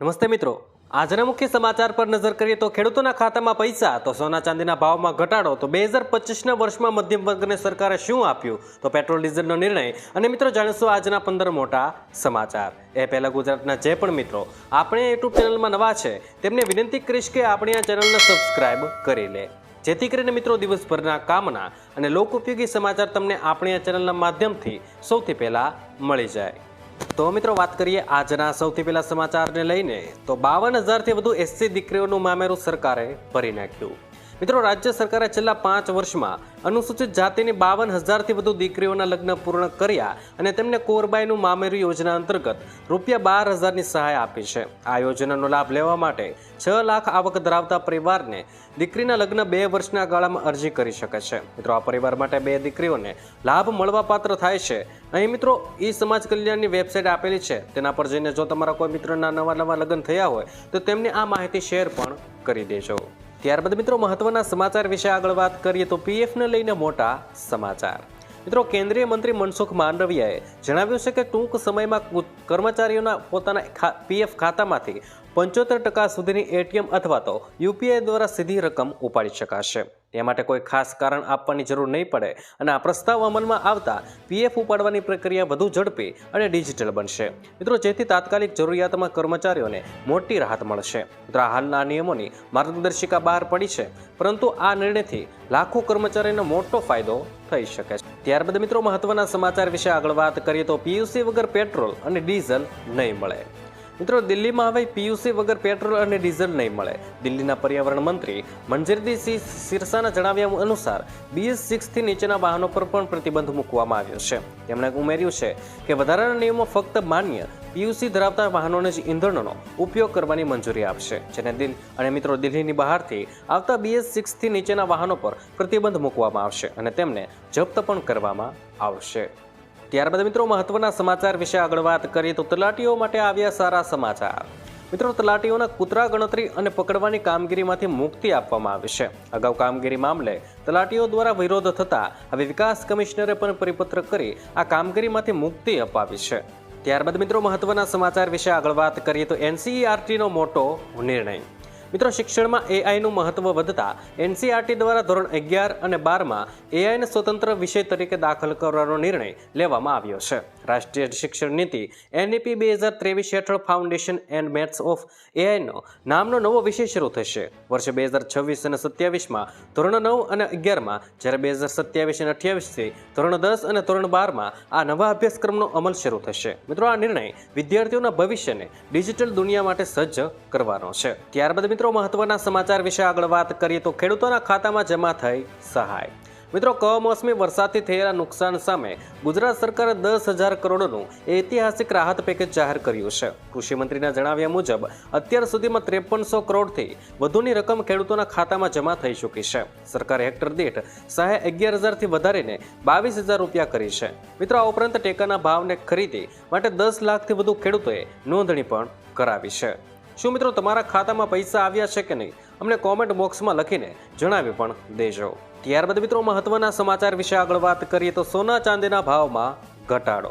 નમસ્તે મિત્રો. આજના મુખ્ય સમાચાર પર નજર કરીએ તો ખેડૂતોના ખાતામાં પૈસા, તો સોના ચાંદીના ભાવમાં ઘટાડો, તો બે હજાર પચીસના વર્ષમાં મધ્યમ વર્ગને સરકારે શું આપ્યું? તો પેટ્રોલ, ડીઝલનો નિર્ણય. અને મિત્રો, જાણીશું આજના પંદર મોટા સમાચાર. એ પહેલાં ગુજરાતના જે પણ મિત્રો, આપણે યુટ્યુબ ચેનલમાં નવા છે, તેમને વિનંતી કરીશ કે આપણી આ ચેનલને સબસ્ક્રાઇબ કરી લે. જેથી કરીને મિત્રો, દિવસભરના કામના અને લોક ઉપયોગી સમાચાર તમને આપણી આ ચેનલના માધ્યમથી સૌથી પહેલાં મળી જાય. તો મિત્રો વાત કરીએ આજના સૌથી પહેલા સમાચારને લઈને. તો બાવન હજારથી વધુ એસસી દીકરીઓનું મામેરું સરકારે ભરી નાખ્યું. મિત્રો, રાજ્ય સરકારે છેલ્લા પાંચ વર્ષમાં અનુસૂચિત જાતિની બાવન હજારથી વધુ દીકરીઓના લગ્ન પૂર્ણ કર્યા અને તેમને કોરબાઈનું મામેરું યોજના અંતર્ગત રૂપિયા બાર હજારની સહાય આપી છે. આ યોજનાનો લાભ લેવા માટે છ લાખ આવક ધરાવતા પરિવારને દીકરીના લગ્ન બે વર્ષના ગાળામાં અરજી કરી શકે છે. મિત્રો, આ પરિવાર માટે બે દીકરીઓને લાભ મળવાપાત્ર થાય છે. અહીં મિત્રો, ઈ સમાજ કલ્યાણની વેબસાઇટ આપેલી છે. તેના પર જઈને જો તમારા કોઈ મિત્રના નવા નવા લગ્ન થયા હોય, તો તેમને આ માહિતી શેર પણ કરી દેજો. ત્યારબાદ મિત્રો મહત્વના સમાચાર વિશે આગળ વાત કરીએ તો પીએફને લઈને મોટા સમાચાર. મિત્રો કેન્દ્રીય મંત્રી મનસુખ માંડવિયાએ જણાવ્યું છે કે ટૂંક સમયમાં કર્મચારીઓના પોતાના પીએફ ખાતામાંથી પંચોતેર ટકા સુધીની એટીએમ અથવા તો યુપીઆઈ દ્વારા સીધી રકમ ઉપાડી શકાશે. તે માટે કોઈ ખાસ કારણ આપવાની જરૂર નહીં પડે અને આ પ્રસ્તાવ અમલમાં આવતા પીએફ ઉપાડવાની પ્રક્રિયા વધુ ઝડપી અને ડિજિટલ બનશે. મિત્રો, જેથી તાત્કાલિક જરૂરિયાતમાં કર્મચારીઓને મોટી રાહત મળશે. મિત્રો હાલના નિયમોની માર્ગદર્શિકા બહાર પડી છે, પરંતુ આ નિર્ણયથી લાખો કર્મચારીઓને મોટો ફાયદો થઈ શકે છે. ત્યારબાદ મિત્રો, મહત્વના સમાચાર વિશે આગળ વાત કરીએ તો પીયુસી વગર પેટ્રોલ અને ડીઝલ નહીં મળે. મિત્રો, દિલ્હીમાં હવે પીયુસી વગર પેટ્રોલ અને ડીઝલ નહીં મળે. દિલ્હીના પર્યાવરણ મંત્રી મનજીરદીસિંહ સિરસાના જણાવ્યા અનુસાર, બીએસ સિક્સથી નીચેના વાહનો પર પણ પ્રતિબંધ મૂકવામાં આવ્યો છે. તેમણે ઉમેર્યું છે કે વધારાના નિયમો ફક્ત માન્ય પીયુસી ધરાવતા વાહનોને જ ઇંધણનો ઉપયોગ કરવાની મંજૂરી આપશે. જેને દિલ અને મિત્રો, દિલ્હીની બહારથી આવતા બીએસ સિક્સથી નીચેના વાહનો પર પ્રતિબંધ મૂકવામાં આવશે અને તેમને જપ્ત પણ કરવામાં આવશે. ત્યારબાદ મિત્રો મહત્વના સમાચાર વિશે આગળ વાત કરીએ તો તલાટીઓ માટે આવ્યા સારા સમાચાર. મિત્રો તલાટીઓના કૂતરા ગણતરી અને પકડવાની કામગીરીમાંથી મુક્તિ આપવામાં આવી છે. અગાઉ કામગીરી મામલે તલાટીઓ દ્વારા વિરોધ થતાં હવે વિકાસ કમિશનરે પણ પરિપત્ર કરી આ કામગીરીમાંથી મુક્તિ અપાવી છે. ત્યારબાદ મિત્રો મહત્વના સમાચાર વિશે આગળ વાત કરીએ તો એનસીઈઆરટીનો મોટો નિર્ણય. મિત્રો, શિક્ષણમાં એઆઈનું મહત્વ વધતા એનસીઆરટી દ્વારા ધોરણ અગિયાર અને બારમાં એઆઈને સ્વતંત્ર વિષય તરીકે દાખલ કરવાનો નિર્ણય લેવામાં આવ્યો છે. રાષ્ટ્રીય શિક્ષણ નીતિ એનઈપી બે હજાર ત્રેવીસ હેઠળ ફાઉન્ડેશન એન્ડ મેથ્સ ઓફ એઆઈનો નામનો નવો વિષય શરૂ થશે. વર્ષે બે હજાર છવ્વીસ અને સત્યાવીસમાં ધોરણ નવ અને અગિયારમાં, જ્યારે બે હજાર સત્યાવીસ અને અઠ્યાવીસથી ધોરણ દસ અને ધોરણ બારમાં આ નવા અભ્યાસક્રમનો અમલ શરૂ થશે. મિત્રો, આ નિર્ણય વિદ્યાર્થીઓના ભવિષ્યને ડિજિટલ દુનિયા માટે સજ્જ કરવાનો છે. ત્યારબાદ મિત્રો, મહત્વના સમાચાર વિશે આગળ વાત કરીએ તો ખેડૂતોના ખાતામાં જમા થઈ સહાય. મિત્રો, કમોસમી વરસાદથી થયેલા નુકસાન સામે ગુજરાત સરકારે દસ હજાર કરોડનું ઐતિહાસિક રાહત પેકેજ જાહેર કર્યું છે. કૃષિમંત્રીના જણાવ્યા મુજબ, અત્યાર સુધીમાં ત્રેપનસો કરોડથી વધુની રકમ ખેડૂતોના ખાતામાં જમા થઈ ચૂકી છે. સરકારે હેક્ટર દીઠ સહાય અગિયાર હજારથી વધારીને બાવીસ હજાર રૂપિયા કરી છે. મિત્રો, આ ઉપરાંત ટેકાના ભાવને ખરીદી માટે દસ લાખથી વધુ ખેડૂતોએ નોંધણી પણ કરાવી છે. શું મિત્રો, તમારા ખાતામાં પૈસા આવ્યા છે કે નહીં? અમને કોમેન્ટ બોક્સમાં લખીને જણાવી પણ દેજો. ત્યારબાદ મિત્રો મહત્વના સમાચાર વિશે આગળ વાત કરીએ તો સોના ચાંદીના ભાવમાં ઘટાડો.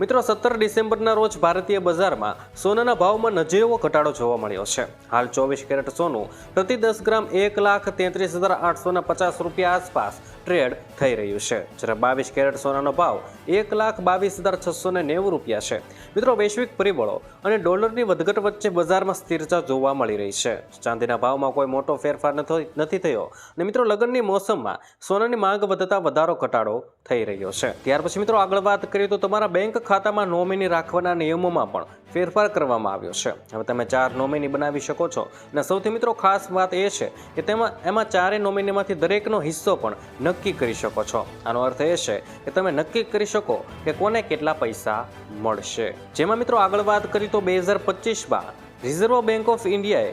મિત્રો સત્તર ડિસેમ્બરના રોજ ભારતીય બજારમાં સોનાના ભાવમાં નજીવો ઘટાડો જોવા મળ્યો છે. હાલ ચોવીસ કેરેટ સોનું પ્રતિ દસ ગ્રામ એક લાખ તેત્રીસ હજાર આઠસો પચાસ રૂપિયા આસપાસ ટ્રેડ થઈ રહ્યું છે. જ્યારે બાવીસ કેરેટ સોનાનો ભાવ એક લાખ બાવીસ હજાર છસો ને નેવું રૂપિયા છે. મિત્રો, વૈશ્વિક પરિબળો અને ડોલરની વધઘટ વચ્ચે બજારમાં સ્થિરતા જોવા મળી રહી છે. ચાંદીના ભાવમાં કોઈ મોટો ફેરફાર નથો- થયો. અને મિત્રો, લગ્નની મોસમમાં સોનાની માંગ વધતા વધારો ઘટાડો થઈ રહ્યો છે. ત્યાર પછી મિત્રો, આગળ વાત કરીએ તો તમારા બેંક ખાતામાં નોમિની રાખવાના નિયમોમાં પણ ફેરફાર કરવામાં આવ્યો છે. હવે તમે ચાર નોમિની બનાવી શકો છો. અને સૌથી મિત્રો, ખાસ વાત એ છે કે તેમાં એમાં ચારેય નોમિનીમાંથી દરેકનો હિસ્સો પણ નક્કી કરી શકો છો. આનો અર્થ એ છે કે તમે નક્કી કરી શકો કે કોને કેટલા પૈસા મળશે. જેમાં મિત્રો આગળ વાત કરી તો બે હજાર પચીસમાં રિઝર્વ બેંક ઓફ ઇન્ડિયાએ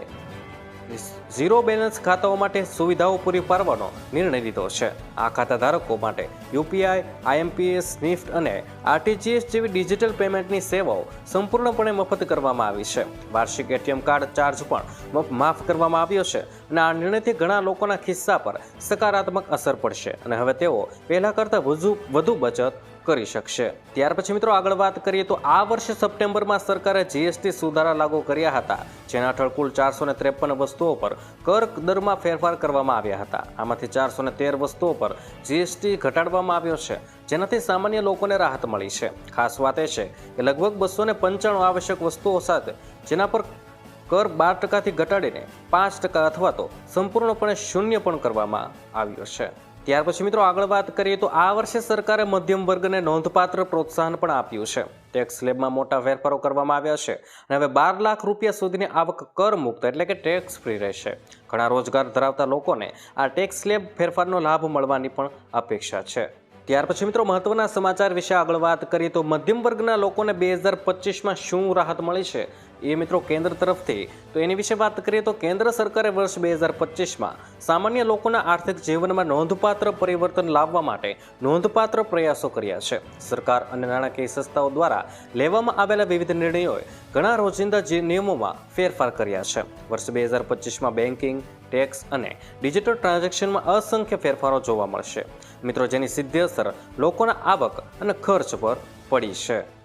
ઝીરો બેલેન્સ ખાતાઓ માટે સુવિધાઓ પૂરી પાડવાનો નિર્ણય લીધો છે. આ ખાતા ધારકો માટે યુપીઆઈ, આઈએમપીએસ, નિફ્ટ અને આરટીજીએસ જેવી ડિજિટલ પેમેન્ટની સેવાઓ સંપૂર્ણપણે મફત કરવામાં આવી છે. વાર્ષિક એટીએમ કાર્ડ ચાર્જ પણ માફ કરવામાં આવ્યો છે અને આ નિર્ણયથી ઘણા લોકોના ખિસ્સા પર સકારાત્મક અસર પડશે અને હવે તેઓ પહેલાં કરતાં વધુ વધુ બચત કરી શકશે. ત્યાર પછી મિત્રો આગળ વાત કરીએ તો આ વર્ષે સપ્ટેમ્બરમાં સરકારે જીએસટી સુધારા લાગુ કર્યા હતા, જેના હેઠળ કુલ ચારસો ત્રેપન વસ્તુઓ પર કર દરમાં ફેરફાર કરવામાં આવ્યા હતા. આમાંથી ચારસો તેર વસ્તુઓ પર જીએસટી ઘટાડવામાં આવ્યો છે, જેનાથી સામાન્ય લોકોને રાહત મળી છે. ખાસ વાત એ છે કે લગભગ બસો પંચાણું આવશ્યક વસ્તુઓ સાથે જેના પર કર બાર ટકાથી ઘટાડીને પાંચ ટકા અથવા તો સંપૂર્ણપણે શૂન્ય પણ કરવામાં આવ્યો છે. ત્યાર પછી મિત્રો આગળ વાત કરીએ તો આ વર્ષે સરકારે મધ્યમ વર્ગને નોંધપાત્ર પ્રોત્સાહન પણ આપ્યું છે. ટેક્સ સ્લેબમાં મોટા ફેરફારો કરવામાં આવ્યા છે અને હવે બાર લાખ રૂપિયા સુધીની આવક કર મુક્ત એટલે કે ટેક્સ ફ્રી રહેશે. ઘણા રોજગાર ધરાવતા લોકોને આ ટેક્સ સ્લેબ ફેરફારનો લાભ મળવાની પણ અપેક્ષા છે. ત્યાર પછી મિત્રો મહત્વના સમાચાર વિશે આગળ વાત કરીએ તો મધ્યમ વર્ગના લોકોને બે હજાર પચીસમાં શું રાહત મળી છે? એ મિત્રો કેન્દ્ર તરફથી. તો એની વિશે વાત કરીએ તો કેન્દ્ર સરકારે વર્ષ બે હજાર પચીસમાં સામાન્ય લોકોના આર્થિક જીવનમાં નોંધપાત્ર પરિવર્તન લાવવા માટે નોંધપાત્ર પ્રયાસો કર્યા છે. સરકાર અને નાણાકીય સંસ્થાઓ દ્વારા લેવામાં આવેલા વિવિધ નિર્ણયોએ ઘણા રોજિંદા નિયમોમાં ફેરફાર કર્યા છે. વર્ષ બે હજાર પચીસમાં બેન્કિંગ ટેક્સ અને ડિજિટલ ટ્રાન્ઝેક્શનમાં અસંખ્ય ફેરફારો જોવા મળશે. મિત્રો, જેની સીધી અસર લોકોના આવક અને ખર્ચ પર પડી છે.